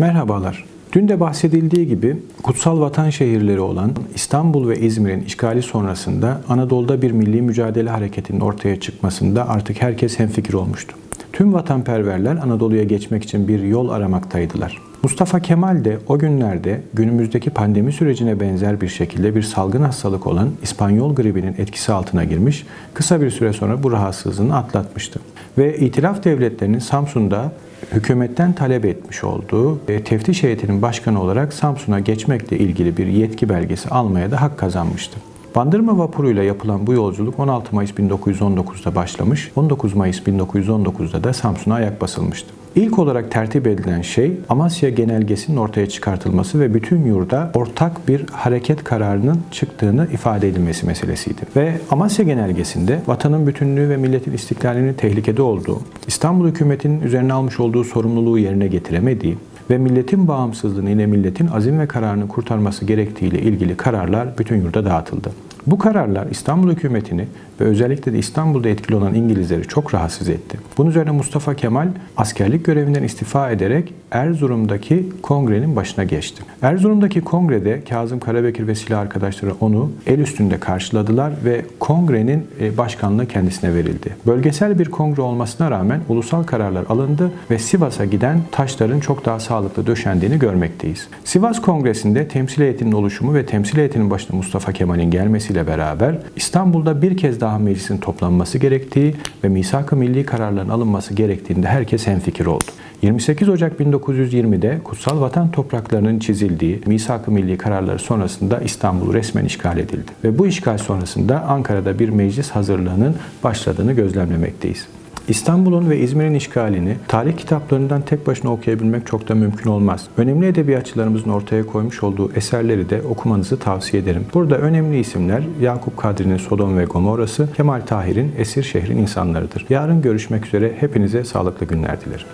Merhabalar. Dün de bahsedildiği gibi kutsal vatan şehirleri olan İstanbul ve İzmir'in işgali sonrasında Anadolu'da bir milli mücadele hareketinin ortaya çıkmasında artık herkes hemfikir olmuştu. Tüm vatanperverler Anadolu'ya geçmek için bir yol aramaktaydılar. Mustafa Kemal de o günlerde günümüzdeki pandemi sürecine benzer bir şekilde bir salgın hastalık olan İspanyol gribinin etkisi altına girmiş, kısa bir süre sonra bu rahatsızlığını atlatmıştı. Ve İtilaf devletlerinin Samsun'da hükümetten talep etmiş olduğu e, teftiş heyetinin başkanı olarak Samsun'a geçmekle ilgili bir yetki belgesi almaya da hak kazanmıştı. Bandırma vapuruyla yapılan bu yolculuk 16 Mayıs 1919'da başlamış, 19 Mayıs 1919'da da Samsun'a ayak basılmıştı. İlk olarak tertip edilen şey Amasya Genelgesi'nin ortaya çıkartılması ve bütün yurda ortak bir hareket kararının çıktığını ifade edilmesi meselesiydi. Ve Amasya Genelgesi'nde vatanın bütünlüğü ve milletin istiklalinin tehlikede olduğu, İstanbul hükümetinin üzerine almış olduğu sorumluluğu yerine getiremediği, ve milletin bağımsızlığını ile milletin azim ve kararını kurtarması gerektiğiyle ilgili kararlar bütün yurda dağıtıldı. Bu kararlar İstanbul hükümetini ve özellikle de İstanbul'da etkili olan İngilizleri çok rahatsız etti. Bunun üzerine Mustafa Kemal askerlik görevinden istifa ederek Erzurum'daki kongrenin başına geçti. Erzurum'daki kongrede Kazım Karabekir ve silah arkadaşları onu el üstünde karşıladılar ve kongrenin e, başkanlığı kendisine verildi. Bölgesel bir kongre olmasına rağmen ulusal kararlar alındı ve Sivas'a giden taşların çok daha sağlıklı döşendiğini görmekteyiz. Sivas Kongresi'nde temsil heyetinin oluşumu ve temsil heyetinin başında Mustafa Kemal'in gelmesiyle beraber İstanbul'da bir kez daha meclisin toplanması gerektiği ve misak-ı milli kararların alınması gerektiğinde herkes hemfikir oldu. 28 Ocak 1920'de kutsal vatan topraklarının çizildiği misak-ı milli kararları sonrasında İstanbul resmen işgal edildi. Ve bu işgal sonrasında Ankara'da bir meclis hazırlığının başladığını gözlemlemekteyiz. İstanbul'un ve İzmir'in işgalini tarih kitaplarından tek başına okuyabilmek çok da mümkün olmaz. Önemli edebiyatçılarımızın ortaya koymuş olduğu eserleri de okumanızı tavsiye ederim. Burada önemli isimler Yakup Kadri'nin Sodom ve Gomorra'sı, Kemal Tahir'in Esir Şehrin İnsanlarıdır. Yarın görüşmek üzere. Hepinize sağlıklı günler dilerim.